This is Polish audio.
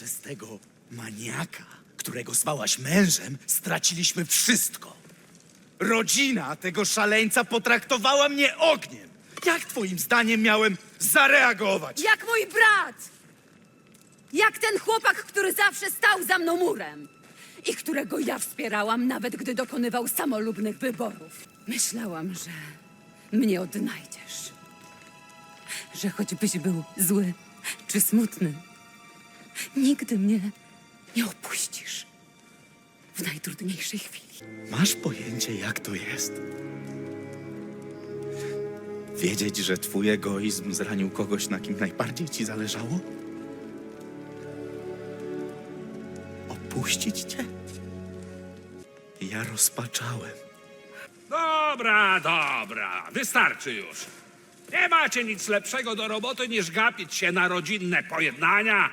Przez tego maniaka, którego zwałaś mężem, straciliśmy wszystko. Rodzina tego szaleńca potraktowała mnie ogniem. Jak twoim zdaniem miałem zareagować? Jak mój brat! Jak ten chłopak, który zawsze stał za mną murem i którego ja wspierałam, nawet gdy dokonywał samolubnych wyborów. Myślałam, że mnie odnajdziesz. Że choćbyś był zły czy smutny, nigdy mnie nie opuścisz w najtrudniejszej chwili. Masz pojęcie, jak to jest? Wiedzieć, że twój egoizm zranił kogoś, na kim najbardziej ci zależało? Opuścić cię? Ja rozpaczałem. Dobra, dobra, wystarczy już. Nie macie nic lepszego do roboty niż gapić się na rodzinne pojednania